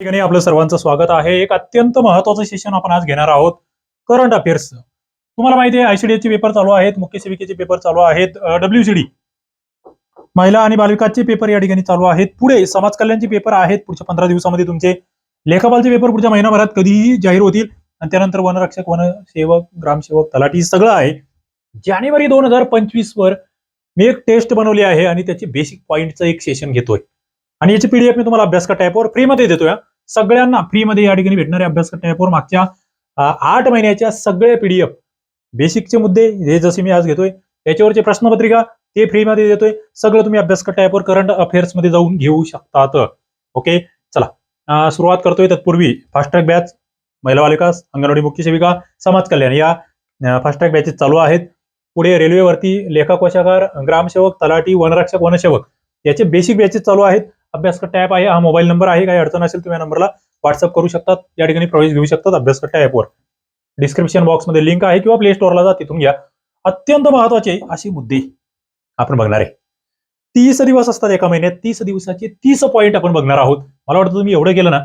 ठिकाणी आपलं सर्वांचं स्वागत आहे. एक अत्यंत महत्वाचं सेशन आपण आज घेणार आहोत. करंट अफेअर्स तुम्हाला माहिती आहे आयसीडीचे पेपर चालू आहेत मुख्य सेविकेचे पेपर चालू आहेत डब्ल्यूसीडी महिला आणि बालविकासचे पेपर या ठिकाणी चालू आहेत. पुढे समाज कल्याणचे पेपर आहेत. पुढच्या पंधरा दिवसामध्ये तुमचे लेखापालचे पेपर पुढच्या महिनाभरात कधीही जाहीर होतील. आणि त्यानंतर वनरक्षक वनसेवक ग्रामसेवक तलाठी सगळं आहे. जानेवारी दोन हजार पंचवीस वर मी एक टेस्ट बनवली आहे आणि त्याची बेसिक पॉईंटचं एक सेशन घेतोय. आणि याची पीडीएफ मी तुम्हाला अभ्यास टॅपवर फ्रीमध्ये देतोय. सगळ्यांना फ्रीमध्ये या ठिकाणी भेटणारे अभ्यासक टॅपवर मागच्या आठ महिन्याच्या सगळे पीडीएफ बेसिकचे मुद्दे हे जसे मी आज घेतोय त्याच्यावरचे प्रश्नपत्रिका ते फ्रीमध्ये देतोय. सगळं तुम्ही अभ्यासक टॅपवर करंट अफेअर्समध्ये जाऊन घेऊ शकतात. ओके? चला. सुरुवात करतोय तत्पूर्वी. फास्ट्रॅक बॅच महिला बालिकास अंगणवाडी मुख्य सेविका समाज कल्याण. या फास्ट्रॅक बॅचेस चालू आहेत. पुढे रेल्वेवरती लेखा कोशागार ग्रामसेवक तलाठी वनरक्षक वनसेवक याचे बेसिक बॅचेस चालू आहेत. अभ्यास कट्टा ॲप आहे. हा मोबाईल नंबर आहे. काही अडचण असेल तुम्ही या नंबरला व्हॉट्सअप करू शकतात. या ठिकाणी प्रवेश घेऊ शकतात अभ्यास कट्टा ॲपवर डिस्क्रिप्शन बॉक्समध्ये लिंक आहे किंवा प्ले स्टोअरला जा तिथून घ्या. अत्यंत महत्त्वाचे असे मुद्दे आपण बघणार आहे. तीस दिवस असतात एका महिन्यात. तीस दिवसाचे तीस पॉईंट आपण बघणार आहोत. मला वाटतं तुम्ही एवढं केलं ना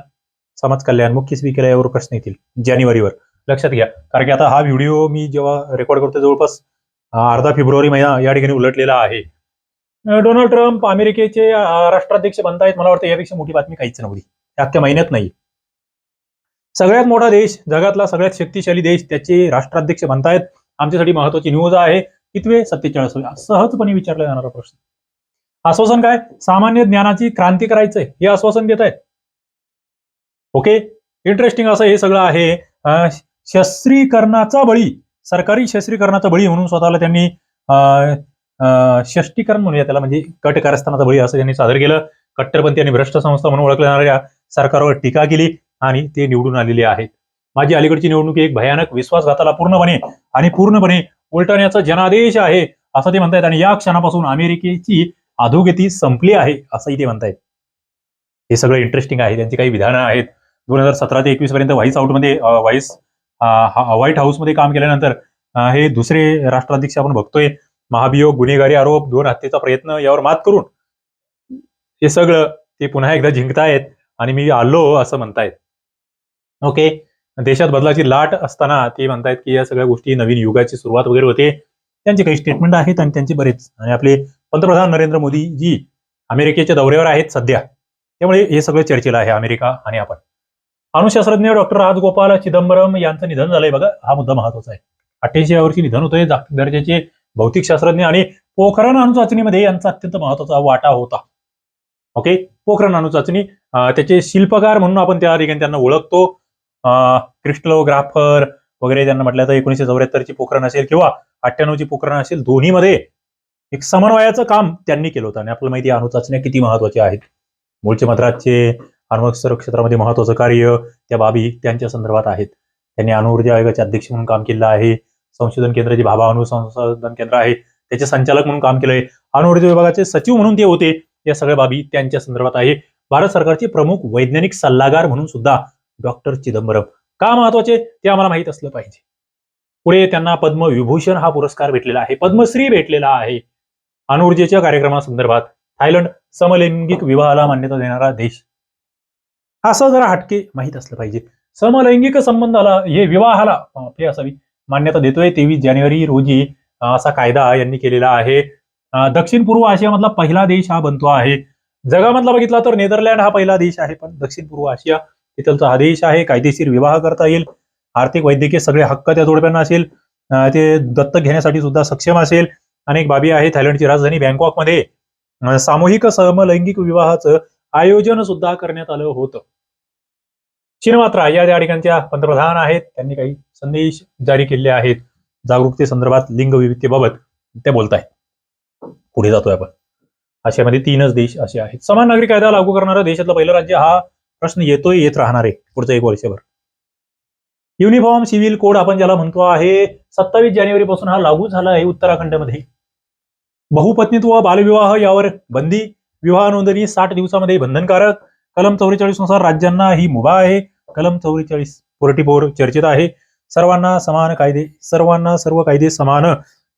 समाज कल्याण मुख्य स्पीकर यावर प्रश्न येतील जानेवारीवर. लक्षात घ्या. कारण की आता हा व्हिडिओ मी जेव्हा रेकॉर्ड करतो जवळपास अर्धा फेब्रुवारी महिना या ठिकाणी उलटलेला आहे. डोनाल्ड ट्रम्प अमेरिकेचे राष्ट्राध्यक्ष बनतायत. मला वाटतं यापेक्षा मोठी बातमी काहीच नव्हती. या अख्ख्या महिन्यात नाही. सगळ्यात मोठा देश जगातला सगळ्यात शक्तिशाली देश त्याचे राष्ट्राध्यक्ष बनतायत. आमच्यासाठी महत्वाची न्यूज आहे. कितवे सत्तेचाळीस सहजपणे विचारला जाणारा प्रश्न. आश्वासन काय? सामान्य ज्ञानाची क्रांती करायचंय. हे आश्वासन देत आहेत. ओके इंटरेस्टिंग असं हे सगळं आहे. शस्त्रीकरणाचा बळी सरकारी शस्त्रीकरणाचा बळी म्हणून स्वतःला त्यांनी अं, षष्टीकरण म्हणूया त्याला म्हणजे कट कारस्थानाचा बळी असं त्यांनी सादर केलं कट्टरपंथी आणि भ्रष्ट संस्था म्हणून ओळखल्या जाणाऱ्या सरकारवर टीका केली आणि ते निवडून आलेले आहेत. माझी अलीकडची निवडणूक एक भयानक विश्वासघाताला पूर्णपणे आणि पूर्णपणे उलटवण्याचा जनादेश आहे असं ते म्हणतायत. आणि या क्षणापासून अमेरिकेची अधोगती संपली आहे असंही ते म्हणतायत. हे सगळं इंटरेस्टिंग आहे. त्यांची काही विधानं आहेत. दोन हजार सतरा ते एकवीस पर्यंत व्हाईस आउटमध्ये व्हाईस व्हाईट हाऊसमध्ये काम केल्यानंतर हे दुसरे राष्ट्राध्यक्ष आपण बघतोय. महाभियोग गुन्हेगारी आरोप दोन हत्येचा प्रयत्न यावर मात करून हे सगळं ते पुन्हा एकदा जिंकतायत आणि मी आलो असं म्हणतायत. ओके? देशात बदलाची लाट असताना ते म्हणतायत की या सगळ्या गोष्टी नवीन युगाची सुरुवात वगैरे होते. त्यांचे काही स्टेटमेंट आहेत आणि त्यांचे बरेच. आणि आपले पंतप्रधान नरेंद्र मोदी जी अमेरिकेच्या दौऱ्यावर आहेत सध्या. त्यामुळे हे सगळं चर्चेला आहे अमेरिका आणि आपण. अणुशास्त्रज्ञ डॉक्टर राजगोपाल चिदंबरम यांचं निधन झालंय बघा. हा मुद्दा महत्त्वाचा आहे. अठ्ठ्याऐंशी या वर्षी निधन होतंय. जागतिक दर्जाचे भौतिक शास्त्रज्ञ आणि पोखरण अणुचाचणीमध्ये यांचा अत्यंत महत्त्वाचा वाटा होता. ओके पोखरण अणुचाचणी त्याचे शिल्पकार म्हणून आपण त्या ठिकाणी त्यांना ओळखतो. क्रिस्टलोग्राफर वगैरे त्यांना म्हटलं तर एकोणीशे चौऱ्याहत्तरची पोखरण असेल किंवा अठ्ठ्याण्णवची पोखरण असेल दोन्हीमध्ये एक समन्वयाचं काम त्यांनी केलं होतं. आणि आपल्याला माहिती अणुचाचण्या किती महत्त्वाच्या आहेत. मूळचे मद्रासचे अण्वस्त्र क्षेत्रामध्ये महत्वाचं कार्य त्या बाबी त्यांच्या संदर्भात आहेत. त्यांनी अणुऊर्जा आयोगाचे अध्यक्ष म्हणून काम केलं आहे. संशोधन केंद्र जे भाभा अणु संशोधन केंद्र आहे त्याचे संचालक म्हणून काम केलंय. अणुऊर्जा विभागाचे सचिव म्हणून ते होते. या सगळ्या बाबी त्यांच्या संदर्भात आहे. भारत सरकारचे प्रमुख वैज्ञानिक सल्लागार म्हणून सुद्धा डॉक्टर चिदंबरम. का महत्त्वाचे? ते आम्हाला माहीत असलं पाहिजे. पुढे त्यांना पद्मविभूषण हा पुरस्कार भेटलेला आहे. पद्मश्री भेटलेला आहे. अणुऊर्जेच्या कार्यक्रमासंदर्भात थायलंड समलैंगिक विवाहाला मान्यता देणारा देश. असं जरा हटके माहीत असलं पाहिजे. समलैंगिक संबंधाला हे विवाहाला अं, हे असावी. मान्यता देतोय तेवीस जानेवारी रोजी असा कायदा यांनी केलेला आहे. दक्षिण पूर्व आशियामधला पहिला देश हा बनतो आहे. जगामधला बघितला तर नेदरलँड हा पहिला देश आहे पण दक्षिण पूर्व आशिया तिथलचा हा देश आहे. कायदेशीर विवाह करता येईल. आर्थिक वैद्यकीय सगळे हक्क त्या जोडप्यांना असेल. ते दत्तक घेण्यासाठी सुद्धा सक्षम असेल. अनेक बाबी आहे थायलंडची राजधानी बँकॉकमध्ये सामूहिक समलैंगिक विवाहाचं आयोजन सुद्धा करण्यात आलं होतं. मात्र या त्या ठिकाणच्या पंतप्रधान आहेत. त्यांनी काही संदेश जारी केले आहेत. जागरूकते संदर्भात लिंग विविधतेबाबत त्या बोलत आहेत पुढे जातोय आपण. आशियामध्ये तीनच देश असे आहेत. समान नागरिक कायदा लागू करणारा देशातलं पहिलं राज्य हा प्रश्न येतोय येत राहणार आहे. पुढचं एक वर्षभर. युनिफॉर्म सिव्हिल कोड आपण ज्याला म्हणतो आहे सत्तावीस जानेवारी पासून हा लागू झाला आहे उत्तराखंडमध्ये. बहुपत्नीत्व बालविवाह यावर बंदी विवाह नोंदणी साठ दिवसामध्ये बंधनकारक. कलम चौवेचाळीसनुसार राज्यांना ही मुभा आहे. कलम चौवेचाळीस फोर्टी फोर चर्चेत आहे. सर्वांना समान कायदे सर्वांना सर्व कायदे समान.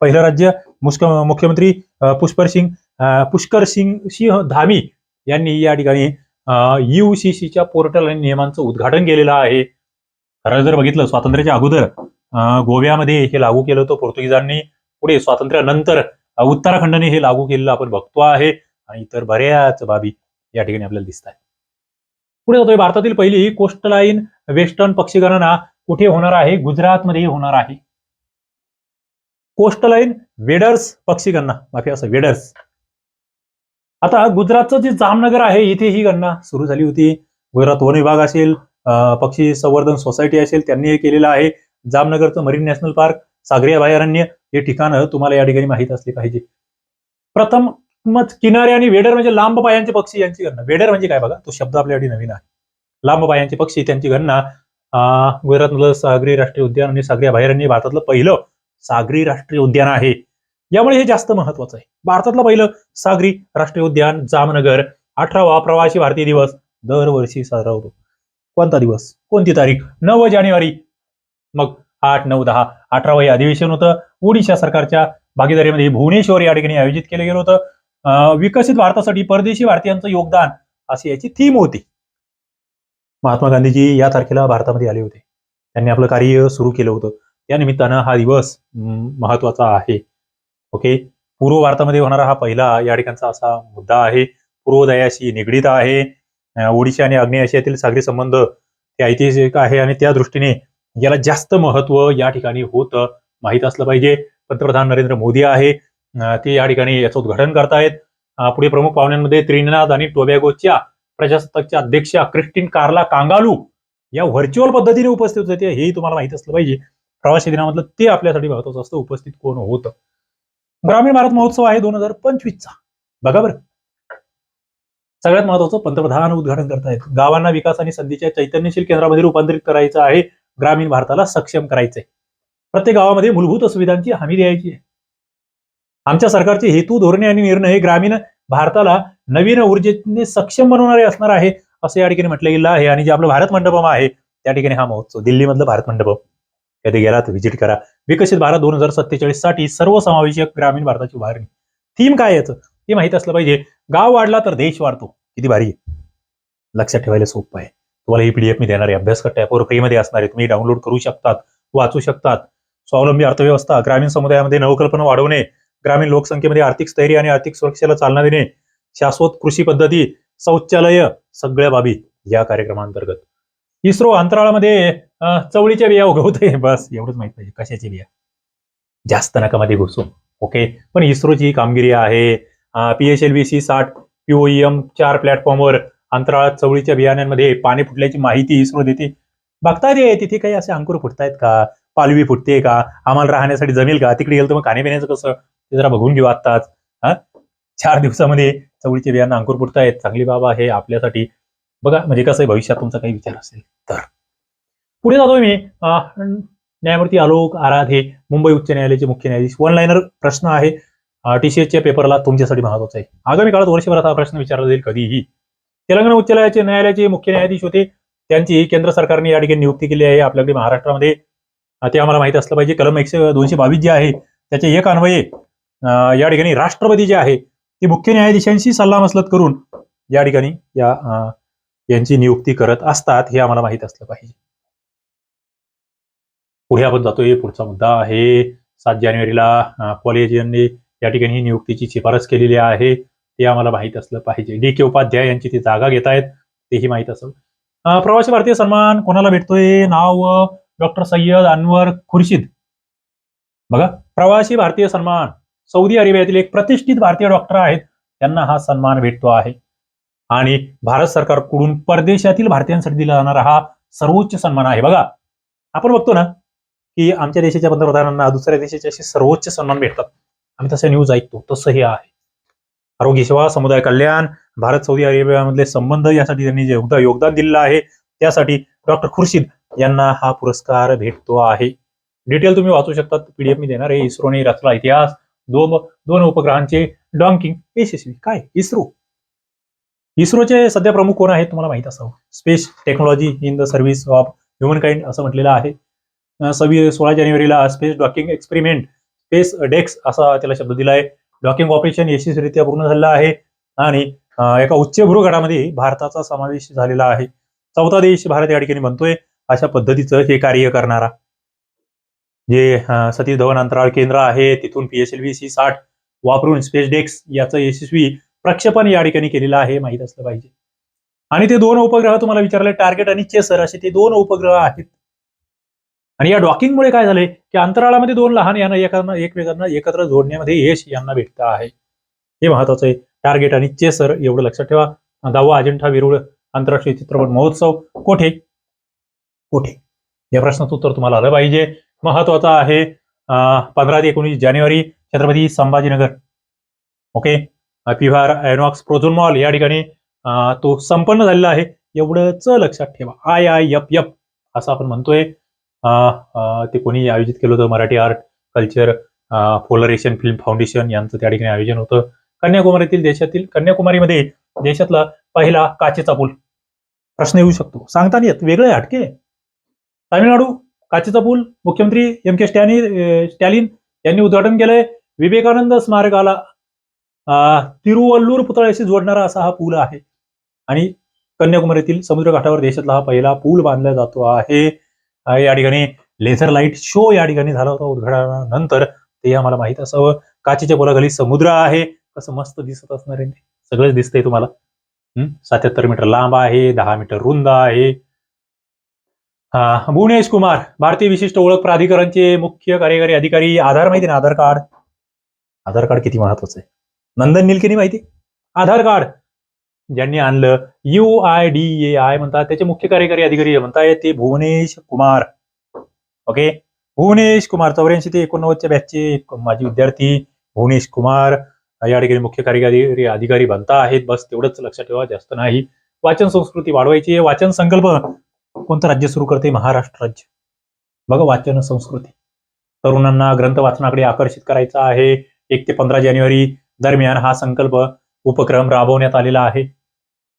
पहिलं राज्य मुख्यमंत्री पुष्कर सिंग पुष्कर सिंग सिंह धामी यांनी या ठिकाणी युसीसीच्या पोर्टल आणि नियमांचं उद्घाटन केलेलं आहे. खरं जर बघितलं स्वातंत्र्याच्या अगोदर अं, गोव्यामध्ये हे लागू केलं होतं पोर्तुगीजांनी. पुढे स्वातंत्र्यानंतर उत्तराखंडने हे लागू केलेलं आपण बघतो आहे. आणि इतर बऱ्याच बाबी या ठिकाणी आपल्याला दिसत आहे पुढे जातोय भारतातील पहिली कोस्टलाईन वेस्टर्न पक्षी गणना कुठे होणार आहे? गुजरातमध्ये होणार आहे. कोस्टलाईन वेडर्स पक्षी गणना माफी असं वेडर्स आता गुजरातचं जे जामनगर आहे इथे ही गणना सुरू झाली होती. गुजरात वन विभाग असेल पक्षी संवर्धन सोसायटी असेल त्यांनी हे केलेलं आहे. जामनगरचं मरीन नॅशनल पार्क सागरी अभयारण्य हे ठिकाणं तुम्हाला या ठिकाणी माहीत असली पाहिजे. प्रथम मग किनारे आणि वेडर म्हणजे लांब पायांचे पक्षी यांची गणना. वेडर म्हणजे काय बघा? तो शब्द आपल्यासाठी नवीन आहे. लांब पायांचे पक्षी त्यांची गणना गुजरातमधलं सागरी राष्ट्रीय उद्यान आणि सागरी अभयारण्य भारतातलं पहिलं सागरी राष्ट्रीय उद्यान आहे. यामुळे हे जास्त महत्वाचं आहे. भारतातलं पहिलं सागरी राष्ट्रीय उद्यान जामनगर अठरावा प्रवासी भारतीय दिवस दरवर्षी साजरा होतो. कोणता दिवस? कोणती तारीख? नऊ जानेवारी. मग आठ नऊ दहा अठरावं हे अधिवेशन होतं. ओडिशा सरकारच्या भागीदारीमध्ये भुवनेश्वर या ठिकाणी आयोजित केलं गेलं होतं. विकसित भारतासाठी परदेशी भारतीयांचं योगदान अशी याची थीम होती. महात्मा गांधीजी या तारखेला भारतामध्ये आले होते. त्यांनी आपलं कार्य सुरू केलं होतं. त्या निमित्तानं हा दिवस महत्त्वाचा आहे. ओके? पूर्व भारतामध्ये होणारा हा पहिला या ठिकाणचा असा मुद्दा आहे. पूर्वोदयाशी निगडीत आहे. ओडिशा आणि आग्नेय आशियातील सागरी संबंध हे ऐतिहासिक आहे आणि त्या दृष्टीने याला जास्त महत्त्व या ठिकाणी होतं माहीत असलं पाहिजे. पंतप्रधान नरेंद्र मोदी आहे. ते या ठिकाणी याचं उद्घाटन करतायत. पुढे प्रमुख पाहुण्यांमध्ये त्रिनिनाद आणि टोबॅगोच्या प्रजासत्ताकच्या अध्यक्षा क्रिस्टिन कार्ला कांगालू या व्हर्च्युअल पद्धतीने उपस्थित होते हेही तुम्हाला माहीत असलं पाहिजे. प्रवासी दिनामधलं ते आपल्यासाठी महत्वाचं असतं उपस्थित कोण होतं. ग्रामीण भारत महोत्सव आहे दोन हजार पंचवीसचा. बघा बरं. सगळ्यात महत्वाचं पंतप्रधान उद्घाटन करतायत. गावांना विकास आणि संधीच्या चैतन्यशील केंद्रामध्ये रूपांतरित करायचं आहे ग्रामीण भारताला सक्षम करायचंय. प्रत्येक गावामध्ये मूलभूत सुविधांची हमी द्यायची आहे. आमच्या सरकारचे हेतू धोरणे आणि निर्णय हे ग्रामीण भारताला नवीन ऊर्जेने सक्षम बनवणारे असणार आहे असं या ठिकाणी म्हटलं गेलं आहे. आणि जे आपलं भारत मंडपम आहे त्या ठिकाणी हा महोत्सव दिल्लीमधलं भारत मंडपम. कधी गेलात व्हिजिट करा. विकसित भारत दोन हजार सत्तेचाळीससाठी सर्वसमावेशक ग्रामीण भारताची उभारणी. थीम काय याचं? ते माहीत असलं पाहिजे. गाव वाढला तर देश वाढतो. किती भारी आहे. लक्षात ठेवायला सोपं आहे. तुम्हाला ही पीडीएफ मी देणार आहे. अभ्यास ॲपवर फ्रीमध्ये असणार आहे तुम्ही डाउनलोड करू शकतात वाचू शकतात. स्वावलंबी अर्थव्यवस्था ग्रामीण समुदायामध्ये नवकल्पना वाढवणे ग्रामीण लोकसंख्येमध्ये आर्थिक स्थैर्य आणि आर्थिक सुरक्षेला चालना देणे शाश्वत कृषी पद्धती शौचालय सगळ्या बाबी या कार्यक्रमांतर्गत. इस्रो अंतराळामध्ये चवळीच्या बिया उगवते बस एवढंच माहीत पाहिजे कशाची बिया? जास्त नका मध्ये ओके? पण इस्रोची कामगिरी आहे. P S L V C साठ पीओईएम चार प्लॅटफॉर्मवर अंतराळात चवळीच्या बियाण्यांमध्ये पाणी फुटल्याची माहिती इस्रो देते. बघताय रे तिथे काही असे अंकुर फुटतायत का? पालवी फुटते का? आम्हाला राहण्यासाठी जमेल का? तिकडे गेलं तर मग खाण्यापिण्याचं कसं? ते जरा बघून घेऊ आत्ताच. हा? चार दिवसामध्ये चवळीचे बियांना अंकुर फुटतायत चांगली बाबा आहे आपल्यासाठी. बघा म्हणजे कसं आहे भविष्यात तुमचा काही विचार असेल तर. पुढे जातोय मी. न्यायमूर्ती आलोक आराधे मुंबई उच्च न्यायालयाचे मुख्य न्यायाधीश. वन लाईनर प्रश्न आहे. टीसीएसच्या पेपरला तुमच्यासाठी महत्त्वाचा आहे. आगामी काळात वर्षभरात हा प्रश्न विचारला जाईल कधीही. तेलंगणा उच्च न्यायालयाचे न्यायालयाचे मुख्य न्यायाधीश होते. त्यांची केंद्र सरकारने या ठिकाणी नियुक्ती केली आहे आपल्याकडे महाराष्ट्रामध्ये. ते आम्हाला माहिती असलं पाहिजे. कलम एकशे दोनशे बावीस जे आहे त्याचे एक अन्वये या ठिकाणी राष्ट्रपती जे आहे ते मुख्य न्यायाधीशांशी सल्लामसलत करून या ठिकाणी या यांची नियुक्ती करत असतात हे आम्हाला माहीत असलं पाहिजे. पुढे आपण जातोय. पुढचा मुद्दा आहे सात जानेवारीला कॉलेज यांनी या ठिकाणी ही नियुक्तीची शिफारस केलेली आहे ते आम्हाला माहीत असलं पाहिजे. डी के उपाध्याय यांची ती जागा घेत आहेत तेही माहीत असेल. प्रवासी भारतीय सन्मान कोणाला भेटतोय? नाव डॉक्टर सय्यद अनवर खुर्शीद. बघा प्रवासी भारतीय सन्मान. सौदी अरेबियातील एक प्रतिष्ठित भारतीय डॉक्टर आहेत. त्यांना हा सन्मान भेटतो आहे. आणि भारत सरकारकडून परदेशातील भारतीयांसाठी दिला जाणारा हा सर्वोच्च सन्मान आहे. बघा आपण बघतो ना की आमच्या देशाच्या पंतप्रधानांना दुसऱ्या देशाचे असे सर्वोच्च सन्मान भेटतात. आम्ही तसं न्यूज ऐकतो तसं हे आहे. आरोग्य सेवा समुदाय कल्याण भारत सौदी अरेबियामधले संबंध यासाठी त्यांनी जे योगदान योगदान दिलेलं आहे त्यासाठी डॉक्टर खुर्शीद यांना हा पुरस्कार भेटतो आहे. डिटेल तुम्ही वाचू शकता पीडीएफ मी देणार आहे. इस्रोने रचला इतिहास दोन दोन उपग्रहांचे डॉंकिंग. यशस्वी. काय? इस्रो. इस्रोचे सध्या प्रमुख कोण आहेत तुम्हाला माहीत असावं? Space technology in the service of humankind असं म्हटलेलं आहे. सव्वी सोळा जानेवारीला space docking experiment SpaDeX असा त्याला शब्द दिला आहे डॉकिंग ऑपरेशन यशस्वीरित्या पूर्ण झालेलं आहे. आणि एका उच्चभ्रू गटामध्ये भारताचा समावेश झालेला आहे. चौथा देश भारत या ठिकाणी बनतोय. अशा पद्धतीचं हे कार्य करणारा. जे सतीश धवन अंतराळ केंद्र आहे तिथून पीएसएलव्ही सी साठ वापरून स्पेस डेक्स याचं यशस्वी प्रक्षेपण या ठिकाणी केलेलं आहे माहीत असलं पाहिजे. आणि ते दोन उपग्रह तुम्हाला विचारले टार्गेट आणि चेसर असे ते दोन उपग्रह आहेत. आणि या डॉकिंगमुळे काय झालंय की अंतराळामध्ये दोन लहान यांना एकांना एकमेकांना एकत्र जोडण्यामध्ये यश यांना भेटतं आहे. हे महत्वाचं आहे. टार्गेट आणि चेसर एवढं लक्षात ठेवा. दहावा अजिंठा वेरूळ आंतरराष्ट्रीय चित्रपट महोत्सव कोठे? कोठे? या प्रश्नाचं उत्तर तुम्हाला आलं पाहिजे. महत्त्वाचा आहे पंधरा ते एकोणीस जानेवारी Chhatrapati Sambhajinagar. Okay? PVR INOX Prozone mall या ठिकाणी तो संपन्न झालेला आहे. एवढंच लक्षात ठेवा. आय आय यप यप असं आपण म्हणतोय. ते कोणी आयोजित केलं होतं मराठी आर्ट कल्चर पोलरेशन फिल्म फाउंडेशन यांचं त्या ठिकाणी आयोजन होतं. कन्याकुमारीतील देशातील कन्याकुमारीमध्ये देशातला पहिला काचेचा पूल. प्रश्न येऊ शकतो. सांगता येत वेगळे हटके. तामिळनाडू काचेचा पूल मुख्यमंत्री एम के स्टॅनी स्टॅलिन यांनी उद्घाटन केलंय. विवेकानंद स्मारकाला तिरुवल्लूर पुतळ्याशी जोडणारा असा हा पूल आहे. आणि कन्याकुमारीतील समुद्रकाठावर देशातला हा पहिला पूल बांधला जातो आहे. या ठिकाणी लेझर लाइट शो या ठिकाणी झाला होता उद्घाटनानंतर. ते आम्हाला माहीत असावं. काचेच्या पोलाखाली समुद्र आहे. कसं मस्त दिसत असणार आहे सगळंच दिसतंय तुम्हाला. सत्याहत्तर मीटर लांब आहे दहा मीटर रुंद आहे. भुवनेश कुमार भारतीय विशिष्ट ओळख प्राधिकरणचे मुख्य कार्यकारी अधिकारी आधार माहिती ना आधार कार्ड? आधार कार्ड किती महत्वाचं आहे? नंदन निलकेनी माहिती? आधार कार्ड. ज्यांनी आणलं U I D A I म्हणतात त्याचे मुख्य कार्यकारी अधिकारी म्हणताय ते भुवनेश कुमार. ओके? भुवनेश कुमार चौऱ्याऐंशी ते एकोणनव्वदच्या बॅचचे एक माजी विद्यार्थी भुवनेश कुमार या ठिकाणी मुख्य कार्यकारी अधिकारी बनता आहेत. बस तेवढंच लक्षात ठेवा जास्त नाही. वाचन संस्कृती वाढवायची वाचन संकल्प कोणतं राज्य सुरू करते महाराष्ट्र राज्य. बघा वाचन संस्कृती. तरुणांना ग्रंथ वाचनाकडे आकर्षित करायचा आहे. एक ते पंधरा जानेवारी दरम्यान हा संकल्प उपक्रम राबवण्यात आलेला आहे.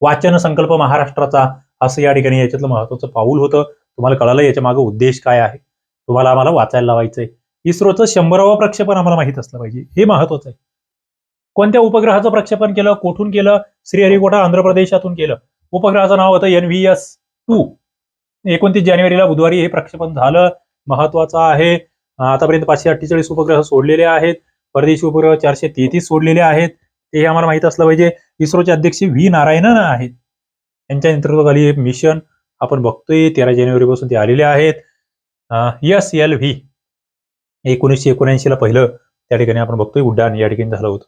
वाचन संकल्प महाराष्ट्राचा असं या ठिकाणी याच्यातलं महत्वाचं पाऊल होतं. तुम्हाला कळालं याच्या मागे उद्देश काय आहे? तुम्हाला आम्हाला वाचायला लावायचंय. इस्रोचं शंभरावं प्रक्षेपण आम्हाला माहीत असलं पाहिजे. हे महत्वाचं आहे. कोणत्या उपग्रहाचं प्रक्षेपण केलं? कोठून केलं? श्रीहरिकोटा आंध्र प्रदेशातून केलं. उपग्रहाचं नाव होतं एन व्ही एस टू. एकोणतीस जानेवारीला बुधवारी हे प्रक्षेपण झालं. महत्वाचं आहे. आतापर्यंत पाचशे अठ्ठेचाळीस उपग्रह सोडलेले आहेत. परदेशी उपग्रह चारशे तेहतीस सोडलेले आहेत. ते आम्हाला माहीत असलं पाहिजे. इस्रोचे अध्यक्ष व्ही नारायणन आहेत. यांच्या नेतृत्वाखाली हे मिशन आपण बघतोय. तेरा जानेवारी पासून ते आलेले आहेत. S L V. एकोणीसशे एकोणऐंशी ला पहिलं त्या ठिकाणी आपण बघतोय. उड्डाण या ठिकाणी झालं होतं.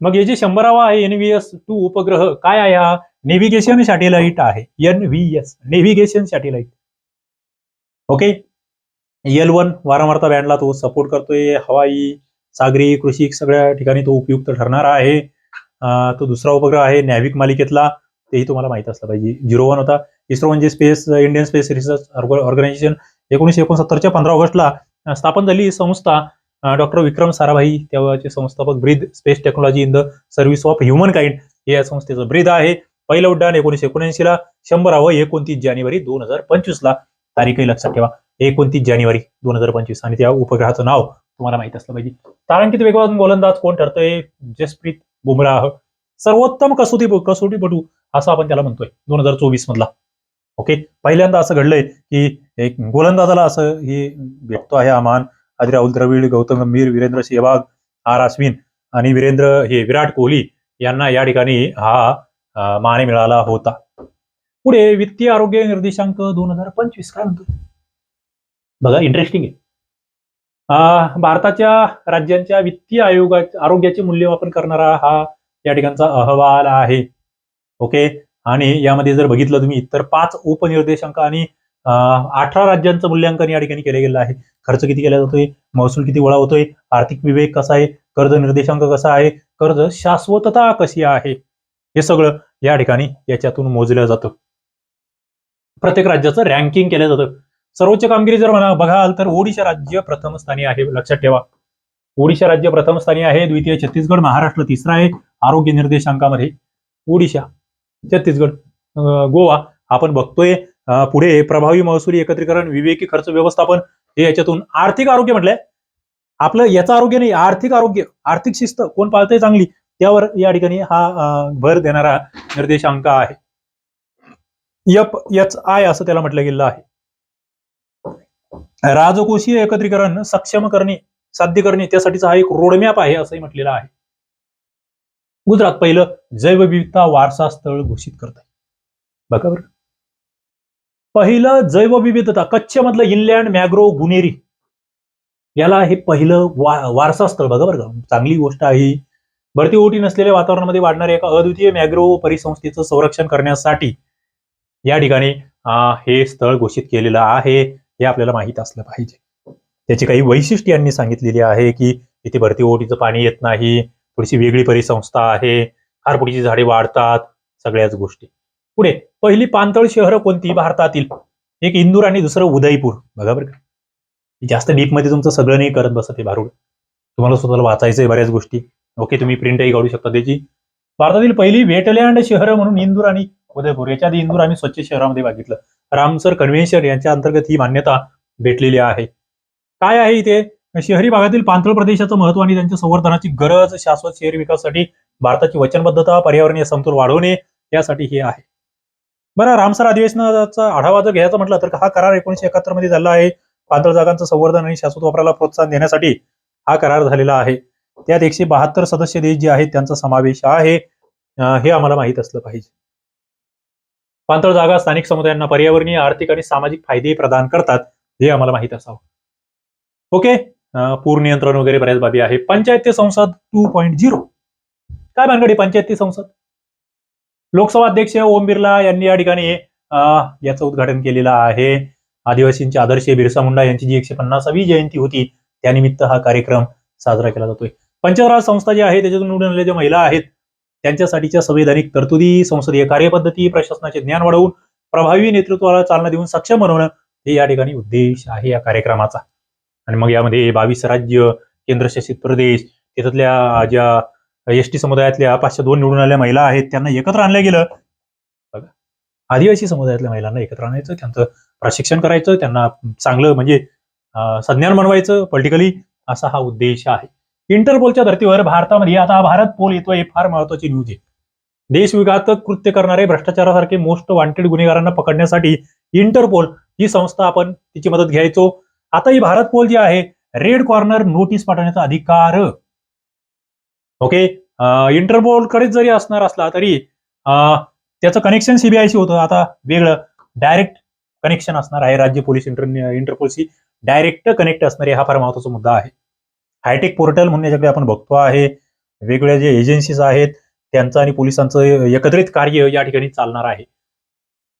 मग हे जे शंभरावा आहे एन व्ही एस टू उपग्रह काय आहे हा? नेव्हिगेशन सॅटेलाइट आहे. N V S navigation satellite okay L one वारंवारता बँडला तो सपोर्ट करतोय. हवाई सागरी कृषी सगळ्या ठिकाणी तो उपयुक्त ठरणार आहे. तो दुसरा उपग्रह आहे नॅव्हिक मालिकेतला. तेही तुम्हाला माहीत असलं पाहिजे. झिरो वन होता. इस्रो म्हणजे space Indian space research organisation एकोणीशे एकोणसत्तरच्या पंधरा ऑगस्टला स्थापन झाली ही संस्था डॉक्टर विक्रम साराभाई. त्याचे संस्थापक ब्रीद space technology in the service of humankind हे या संस्थेचं ब्रीद आहे. पहिलं उड्डाण एकोणीशे एकोणऐंशी ला शंभरावं एकोणतीस जानेवारी दोन हजार पंचवीस ला तारीखही लक्षात ठेवा एकोणतीस जानेवारी दोन हजार पंचवीस. आणि त्या उपग्रहाचं नाव तुम्हाला माहीत असलं पाहिजे. तारांकित वेगवान गोलंदाज कोण ठरतोय? जसप्रीत बुमराह. सर्वोत्तम कसोटी कसोटीपटू असं आपण त्याला म्हणतोय दोन हजार चोवीस मधला ओके? पहिल्यांदा असं घडलंय की एक गोलंदाजाला असं हे भेटतो आहे आमान आधी राहुल द्रविड गौतम गंभीर वीरेंद्र सेहवाग आर अश्विन आणि वीरेंद्र हे विराट कोहली यांना या ठिकाणी हा मान मिळाला होता. पुढे वित्तीय आरोग्य निर्देशांक दोन हजार पंचवीस काय म्हणतो? बघा इंटरेस्टिंग आहे. भारताच्या राज्यांच्या वित्तीय आयोगा आरोग्याचे मूल्यमापन करणारा हा या ठिकाणचा अहवाल आहे. ओके? आणि यामध्ये जर बघितलं तुम्ही तर पाच उपनिर्देशांक आणि अठरा राज्यांचं मूल्यांकन या ठिकाणी केलं गेलं आहे. खर्च किती केला जातोय? महसूल किती गोळा होतोय? आर्थिक विवेक कसा आहे? कर्ज निर्देशांक कसा आहे? कर्ज शाश्वतता कशी आहे? हे सगळं या ठिकाणी याच्यातून मोजलं जातं. प्रत्येक राज्याचं रँकिंग केलं जातं. सर्वोच्च कामगिरी जर म्हणा बघाल तर ओडिशा राज्य प्रथम स्थानी आहे लक्षात ठेवा. ओडिशा राज्य प्रथम स्थानी आहे द्वितीय छत्तीसगड महाराष्ट्र तिसरा आहे आरोग्य निर्देशांकामध्ये ओडिशा छत्तीसगड गोवा आपण बघतोय. पुढे प्रभावी महसुली एकत्रीकरण विवेकी खर्च व्यवस्थापन हे याच्यातून आर्थिक आरोग्य म्हटलंय. आपलं याचं आरोग्य नाही आर्थिक आरोग्य आर्थिक शिस्त कोण पाळतंय चांगली? त्यावर या ठिकाणी हा भर देणारा निर्देशांक आहे. यप यच आय असं त्याला म्हटलं गेलं आहे. राजकोषीय एकत्रीकरण सक्षम करणे साध्य करणे त्यासाठीचा हा एक रोडमॅप आहे असंही म्हटलेलं आहे. गुजरात पहिलं जैवविविधता वारसा स्थळ घोषित करत आहे बघा बरं. पहिलं जैवविविधता कच्छ मधलं इनलँड मॅग्रो गुनेरी याला हे पहिलं वा वारसा स्थळ बघा बरं का. चांगली गोष्ट आहे भरती ओटी नसलेल्या वातावरणामध्ये वाढणाऱ्या एका अद्वितीय मॅग्रो परिसंस्थेचं संरक्षण करण्यासाठी या ठिकाणी हे स्थळ घोषित केलेलं आहे हे आपल्याला माहीत असलं पाहिजे. त्याची काही वैशिष्ट्य यांनी सांगितलेली आहे की इथे भरती ओटीचं पाणी येत नाही थोडीशी वेगळी परिसंस्था आहे खारपुडीची झाडे वाढतात सगळ्याच गोष्टी. पुढे पहिली पाणतळ शहरं कोणती? भारतातील. एक इंदूर आणि दुसरं उदयपूर. बघा बरं का. जास्त डीपमध्ये तुमचं सगळं नाही करत बसत हे भारूड. तुम्हाला स्वतःला वाचायचंय बऱ्याच गोष्टी. ओके तुम्ही प्रिंटही काढू शकता त्याची. भारतातील पहिली वेटलँड शहर म्हणून इंदूर आणि उदयपूर याच्या आधी इंदूर आम्ही स्वच्छ शहरामध्ये बघितलं. रामसर कन्व्हेन्शन यांच्या अंतर्गत ही मान्यता भेटलेली आहे. काय आहे इथे? शहरी भागातील पांथळ प्रदेशाचं महत्त्व आणि त्यांच्या संवर्धनाची गरज शाश्वत शहरी विकासासाठी भारताची वचनबद्धता पर्यावरणीय समतोल वाढवणे यासाठी हे आहे. बरं रामसर अधिवेशनाचा आढावा जर घ्यायचा म्हटलं तर हा करार एकोणीशे एकाहत्तरमध्ये झाला आहे. पांथळ जागांचं संवर्धन आणि शाश्वत वापराला प्रोत्साहन देण्यासाठी हा करार झालेला आहे. त्यात एकशे बहात्तर सदस्य देश जे आहेत त्यांचा समावेश आहे. हे आम्हाला माहीत असलं पाहिजे. पाणथळ जागा स्थानिक समुदायांना पर्यावरणीय आर्थिक आणि सामाजिक फायदे प्रदान करतात हे आम्हाला माहीत असावं. ओके? पूर नियंत्रण वगैरे बऱ्याच बाबी आहे पंचायत संसद टू पॉईंट झिरो काय भानगडी पंचायत संसद? लोकसभा अध्यक्ष ओम बिर्ला यांनी या ठिकाणी याचं उद्घाटन केलेलं आहे. आदिवासींचे आदर्श बिरसा मुंडा यांची जी एकशे पन्नासावी जयंती होती त्यानिमित्त हा कार्यक्रम साजरा केला जातोय. पंचायत संस्था जी आहे त्याच्यातून निवडून आलेल्या ज्या महिला आहेत त्यांच्यासाठीच्या संवैधानिक तरतुदी संसदीय कार्यपद्धती प्रशासनाचे ज्ञान वाढवून प्रभावी नेतृत्वाला चालना देऊन सक्षम बनवणं हे या ठिकाणी उद्देश आहे या कार्यक्रमाचा. आणि मग यामध्ये बावीस राज्य केंद्रशासित प्रदेश तिथल्या ज्या एस टी समुदायातल्या पाचशे दोन निवडून आलेल्या महिला आहेत त्यांना एकत्र आणलं गेलं. बघा आदिवासी समुदायातल्या महिलांना एकत्र आणायचं त्यांचं प्रशिक्षण करायचं त्यांना चांगलं म्हणजे संज्ञान बनवायचं पॉलिटिकली असा हा उद्देश आहे. इंटरपोलच्या धर्तीवर भारतामध्ये आता भारत पोल येतोय हे फार महत्वाची न्यूज आहे. देशविघातक कृत्य करणारे भ्रष्टाचारासारखे मोस्ट वॉन्टेड गुन्हेगारांना पकडण्यासाठी इंटरपोल ही संस्था आपण तिची मदत घ्यायचो. आता ही भारत पोल जी आहे रेड कॉर्नर नोटीस पाठवण्याचा अधिकार. ओके इंटरपोल कडेच जरी असणार असला तरी त्याचं कनेक्शन सीबीआयशी होतं. आता वेगळं डायरेक्ट कनेक्शन असणार आहे राज्य पोलीस इंटर इंटरपोलशी. डायरेक्ट कनेक्ट असणारे हा फार महत्त्वाचा मुद्दा आहे. हायटेक पोर्टल म्हणून याच्याकडे आपण बघतो आहे. वेगवेगळ्या जे एजन्सीज आहेत त्यांचं आणि पोलिसांचं एकत्रित कार्य या ठिकाणी चालणार आहे.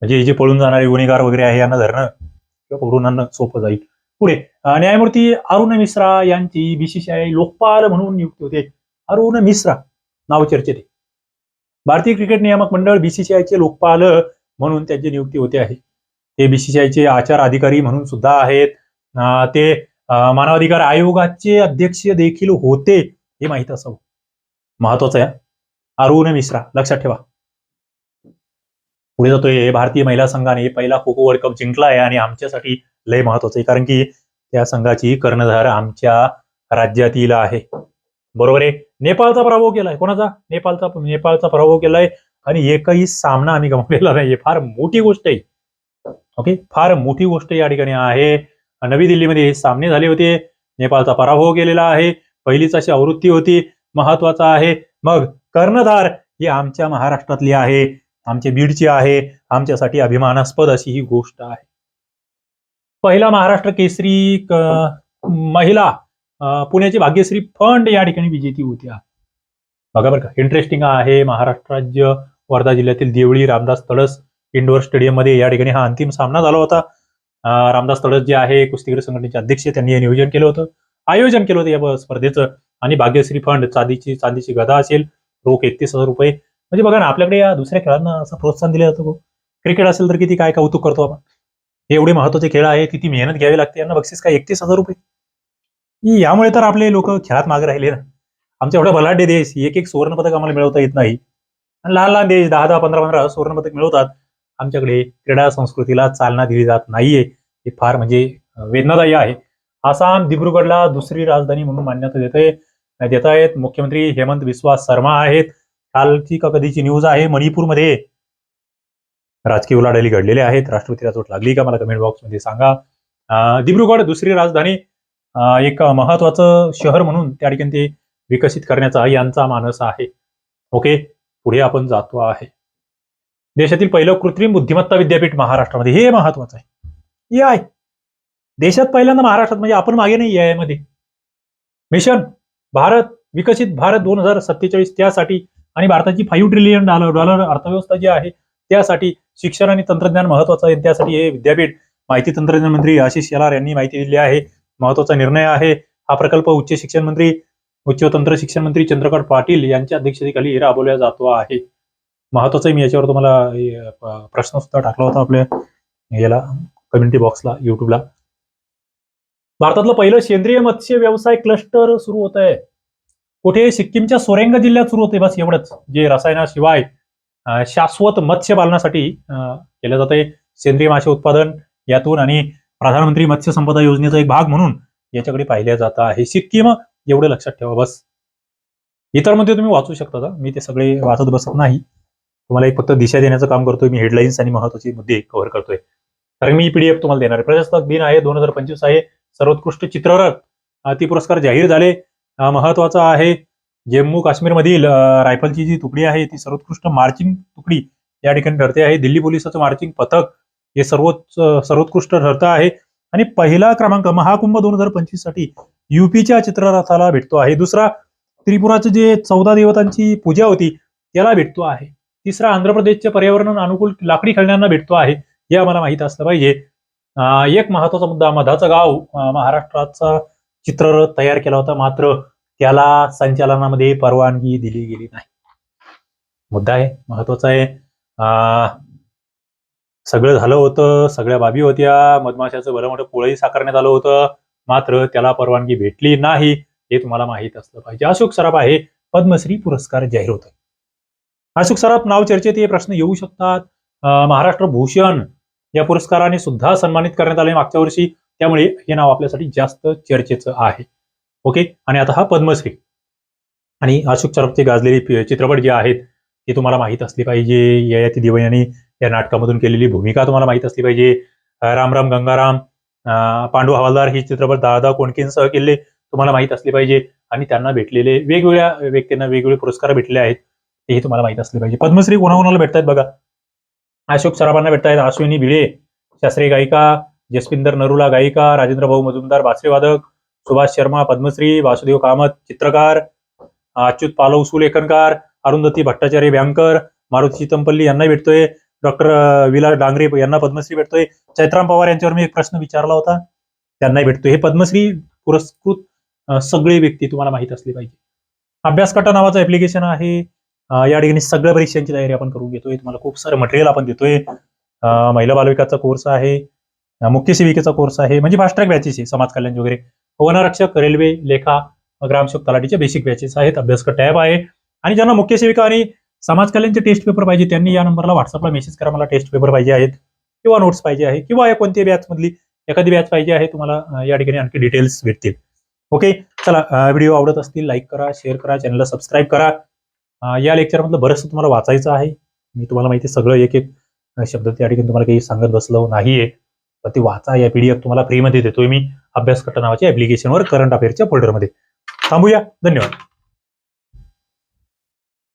म्हणजे हे जे पळून जाणारे गुन्हेगार वगैरे आहे यांना धरणं किंवा पकडून सोपं जाईल. पुढे न्यायमूर्ती अरुण मिश्रा यांची बीसीसीआय लोकपाल म्हणून नियुक्ती होते. अरुण मिश्रा नाव चर्चेत आहे. भारतीय क्रिकेट नियामक मंडळ बीसीसीआयचे लोकपाल म्हणून त्यांची नियुक्ती होते आहे. ते बीसीसीआयचे आचार अधिकारी म्हणून सुद्धा आहेत. ते मानवाधिकार आयोगाचे अध्यक्ष देखील होते हे माहीत असावं. महत्वाचं आहे अरुण मिश्रा लक्षात ठेवा. पुढे जातोय भारतीय महिला संघाने पहिला खो खो वर्ल्ड कप जिंकला आहे आणि आमच्यासाठी लय महत्वाचं आहे कारण की त्या संघाची कर्णधार आमच्या राज्यातील आहे. बरोबर आहे? नेपाळचा पराभव केलाय. कोणाचा? नेपाळचा नेपाळचा पराभव केलाय आणि एकही सामना आम्ही गमावलेला नाही फार मोठी गोष्ट आहे. ओके? फार मोठी गोष्ट या ठिकाणी आहे. नवी दिल्लीमध्ये हे सामने झाले होते. नेपाळचा पराभव केलेला आहे. पहिलीच अशी आवृत्ती होती. महत्त्वाचा आहे. मग कर्णधार ही आमच्या महाराष्ट्रातली आहे. आमचे बीडची आहे. आमच्यासाठी अभिमानास्पद अशी ही गोष्ट आहे. पहिला महाराष्ट्र केसरी क- महिला पुण्याची भाग्यश्री फंड या ठिकाणी विजेती होत्या. बघा बरं का इंटरेस्टिंग आहे. महाराष्ट्र राज्य वर्धा जिल्ह्यातील देवळी रामदास तळस इंडोर स्टेडियममध्ये या ठिकाणी हा अंतिम सामना झाला होता. रामदास तळस जे आहे कुस्तीगीर संघटनेचे अध्यक्ष त्यांनी हे नियोजन केलं होतं. आयोजन केलं होतं या स्पर्धेचं. आणि भाग्यश्री फंड चांदीची चांदीची गदा असेल रोख एकतीस हजार रुपये. म्हणजे बघा ना आपल्याकडे या दुसऱ्या खेळांना असं प्रोत्साहन दिलं जातं क्रिकेट असेल तर किती काय कौतुक करतो आपण. हे एवढे महत्त्वाचे खेळ आहे किती मेहनत घ्यावी लागते यांना बक्षीस काय एकतीस हजार रुपये? यामुळे तर आपले लोक खेळात मागे राहिले ना. आमच्या एवढा बलाढ्य देश एक एक सुवर्णपदक आम्हाला मिळवता येत नाही. आणि लहान लहान देश दहा दहा पंधरा पंधरा सुवर्णपदक मिळवतात. आमच्याकडे क्रीडा संस्कृतीला चालना दिली जात नाहीये. हे फार म्हणजे वेदनादायी आहे. आसाम दिब्रुगडला दुसरी राजधानी म्हणून मान्यता देते देत आहेत मुख्यमंत्री हेमंत विश्वास शर्मा आहेत. कालची का कधीची न्यूज आहे? मणिपूरमध्ये. राजकीय उलाढाली घडलेले आहेत. राष्ट्रपतीला चोट लागली का? मला कमेंट बॉक्समध्ये सांगा. दिब्रुगड दुसरी राजधानी एक महत्वाचं शहर म्हणून त्या ठिकाणी ते विकसित करण्याचा यांचा मानस आहे. ओके पुढे आपण जातो आहे. देशातील पहिलं कृत्रिम बुद्धिमत्ता विद्यापीठ महाराष्ट्रामध्ये. हे महत्वाचं आहे. ए आय देशात पहिल्यांदा महाराष्ट्रात म्हणजे आपण मागे नाही ए मध्ये मिशन भारत विकसित भारत दोन हजार सत्तेचाळीस त्यासाठी आणि भारताची फाईव्ह ट्रिलियन डॉलर डॉलर अर्थव्यवस्था जी आहे त्यासाठी शिक्षण आणि तंत्रज्ञान महत्वाचं आहे. त्यासाठी हे विद्यापीठ माहिती तंत्रज्ञान मंत्री आशिष शेलार यांनी माहिती दिली आहे. महत्त्वाचा निर्णय आहे. हा प्रकल्प उच्च शिक्षण मंत्री उच्च तंत्र शिक्षण मंत्री चंद्रकांत पाटील यांच्या अध्यक्षतेखाली राबवला जातो आहे. महत्वाचं आहे मी याच्यावर तुम्हाला प्रश्न सुद्धा टाकला होता आपल्या याला कम्युनिटी बॉक्सला युट्यूबला भारतातलं पहिलं सेंद्रिय मत्स्य व्यवसाय क्लस्टर सुरू होत आहे. कुठे? सिक्कीमच्या सोरेंग जिल्ह्यात सुरू होते बस एवढंच. जे रसायनाशिवाय शाश्वत मत्स्य पालनासाठी केलं जात आहे सेंद्रिय मासे उत्पादन यातून आणि प्रधानमंत्री मत्स्य संपदा योजनेचा एक भाग म्हणून याच्याकडे पाहिल्या जात आहे. सिक्कीम एवढं लक्षात ठेवा बस. इतरमध्ये तुम्ही वाचू शकता का मी ते सगळे वाचत बसत नाही. तुम्हाला एक फक्त दिशा देण्याचं काम करतोय मी हेडलाईन्स आणि महत्त्वाचे मुद्दे कव्हर करतोय. कारण मी पीडीएफ तुम्हाला देणार आहे. प्रजासत्ताक दिन आहे दोन हजार पंचवीस आहे. सर्वोत्कृष्ट चित्ररथ ती पुरस्कार जाहीर झाले. महत्त्वाचा आहे जम्मू काश्मीरमधील रायफलची जी तुकडी आहे ती सर्वोत्कृष्ट मार्चिंग तुकडी या ठिकाणी ठरते आहे. दिल्ली पोलिसाचं मार्चिंग पथक हे सर्वोच्च सर्वोत्कृष्ट ठरतं आहे. आणि पहिला क्रमांक महाकुंभ दोन हजार पंचवीससाठी युपीच्या चित्ररथाला भेटतो आहे. दुसरा त्रिपुराचं जे चौदा देवतांची पूजा होती त्याला भेटतो आहे. तिसरा आंध्र प्रदेशचे पर्यावरण अनुकूल लाकडी खेळण्यांना भेटतो आहे. हे आम्हाला माहीत असलं पाहिजे. एक महत्त्वाचा मुद्दा मधाचं गाव महाराष्ट्राचा चित्ररथ तयार केला होता. मात्र त्याला संचालनामध्ये परवानगी दिली गेली नाही. मुद्दा आहे महत्त्वाचा आहे. अं, सगळं झालं होतं सगळ्या बाबी होत्या. मधमाशाचं भलं मोठं पोळही साकारण्यात आलं होतं. मात्र त्याला परवानगी भेटली नाही हे तुम्हाला माहीत असलं पाहिजे. अशोक सराफ आहे पद्मश्री पुरस्कार जाहीर होतोय. अशोक सराफ नाव चर्चेत हे प्रश्न येऊ शकतात. महाराष्ट्र भूषण या पुरस्काराने सुद्धा सन्मानित करण्यात आले मागच्या वर्षी. त्यामुळे हे नाव आपल्यासाठी जास्त चर्चेचं आहे. ओके? आणि आता हा पद्मश्री. आणि अशोक सराफचे गाजलेले चित्रपट जे आहेत ते तुम्हाला माहीत असले पाहिजे. ययाती दिवाळी यांनी या नाटकामधून केलेली भूमिका तुम्हाला माहीत असली पाहिजे. राम राम गंगाराम अं, पांडू हवालदार हे चित्रपट दादा कोणकेंसह केले तुम्हाला माहीत असले पाहिजे. आणि त्यांना भेटलेले वेगवेगळ्या व्यक्तींना वेगवेगळे पुरस्कार भेटले आहेत. तेही तुम्हाला माहीत असले पाहिजे. पद्मश्री कोणाकोणाला भेटतायत बघा. अशोक सराफांना भेटतायत अश्विनी भिळे शास्त्रीय गायिका जसपिंदर नरुला गायिका राजेंद्र भाऊ मजुमदार बासरीवादक सुभाष शर्मा पद्मश्री वासुदेव कामत चित्रकार अच्युत पालव सुलेखनकार अरुंधती भट्टाचार्य बँकर मारुती चितमपल्ली यांना भेटतोय. डॉक्टर विलास डांगरे यांना पद्मश्री भेटतोय. चैत्राम पवार यांच्यावर मी एक प्रश्न विचारला होता. त्यांनाही भेटतोय. हे पद्मश्री पुरस्कृत सगळी सगळे व्यक्ती तुम्हाला माहीत असली पाहिजे. अभ्यासकटा नावाचं ऍप्लिकेशन आहे. या ठिकाणी सगळ्या परीक्षांची तयारी आपण करून घेतोय. तुम्हाला खूप सारं मटेरियल आपण देतोय. महिला बालविकाचा कोर्स आहे मुख्य सेविकेचा कोर्स आहे म्हणजे फास्ट ट्रॅक बॅचेस आहे समाज कल्याण वगैरे. वनरक्षक रेल्वे लेखा ग्रामसेवक तलाठीचे बेसिक बॅचेस आहेत. अभ्यासक टॅब आहे. आणि ज्यांना मुख्य सेविका आणि समाज कल्याणचे टेस्ट पेपर पाहिजे त्यांनी या नंबरला व्हॉट्सअपला मेसेज करा. मला टेस्ट पेपर पाहिजे आहेत. किंवा नोट्स पाहिजे आहे किंवा या कोणत्याही बॅचमधली एखादी बॅच पाहिजे आहे तुम्हाला या ठिकाणी आणखी डिटेल्स भेटतील. ओके चला व्हिडिओ आवडत असतील लाईक करा शेअर करा चॅनलला सबस्क्राईब करा. या लेक्चरमधलं बरंचसं तुम्हाला वाचायचं आहे. मी तुम्हाला माहिती आहे सगळं एक एक शब्द त्या ठिकाणी तुम्हाला काही सांगत बसलो नाहीये. तर ते वाचा या पीडीएफ तुम्हाला फ्रीमध्ये देतोय मी अभ्यास नावाच्या ऍप्लिकेशनवर करंट अफेअरच्या फोल्डरमध्ये थांबूया. धन्यवाद.